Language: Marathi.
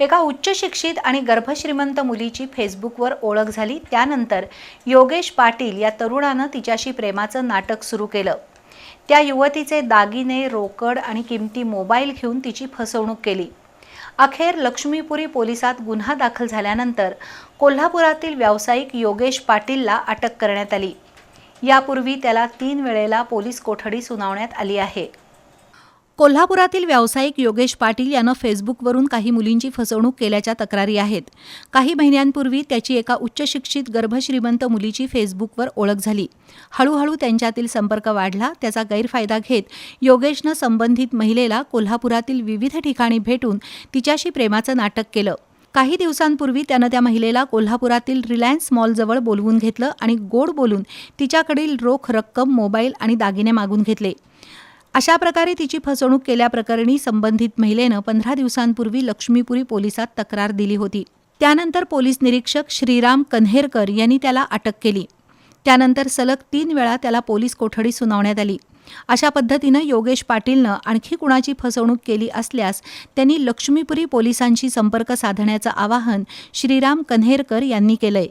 एका उच्च शिक्षित आणि गर्भश्रीमंत मुलीची फेसबुकवर ओळख झाली. त्यानंतर योगेश पाटील या तरुणानं तिच्याशी प्रेमाचं नाटक सुरू केलं. त्या युवतीचे दागिने रोकड आणि किमती मोबाईल घेऊन तिची फसवणूक केली. अखेर लक्ष्मीपुरी पोलिसात गुन्हा दाखल झाल्यानंतर कोल्हापुरातील व्यावसायिक योगेश पाटीलला अटक करण्यात आली. यापूर्वी त्याला तीन वेळेला पोलीस कोठडी सुनावण्यात आली आहे. कोल्हापुरातील व्यावसायिक योगेश पाटील यानं फेसबुकवरून काही मुलींची फसवणूक केल्याच्या तक्रारी आहेत. काही महिन्यांपूर्वी त्याची एका उच्च शिक्षित गर्भश्रीमंत मुलीची फेसबुकवर ओळख झाली. हळूहळू त्यांच्यातील संपर्क वाढला. त्याचा गैरफायदा घेत योगेशनं संबंधित महिलेला कोल्हापुरातील विविध ठिकाणी भेटून तिच्याशी प्रेमाचं नाटक केलं. काही दिवसांपूर्वी त्यानं त्या महिलेला कोल्हापुरातील रिलायन्स मॉलजवळ बोलवून घेतलं आणि गोड बोलून तिच्याकडील रोख रक्कम मोबाईल आणि दागिने मागून घेतले. अशा प्रकारे तिची फसवणूक केल्याप्रकरणी संबंधित महिलेनं पंधरा दिवसांपूर्वी लक्ष्मीपुरी पोलिसात तक्रार दिली होती. त्यानंतर पोलीस निरीक्षक श्रीराम कन्हेरकर यांनी त्याला अटक केली. त्यानंतर सलग तीन वेळा त्याला पोलीस कोठडी सुनावण्यात आली. अशा पद्धतीनं योगेश पाटीलनं आणखी कुणाची फसवणूक केली असल्यास त्यांनी लक्ष्मीपुरी पोलिसांशी संपर्क साधण्याचं आवाहन श्रीराम कन्हेरकर यांनी केलंय.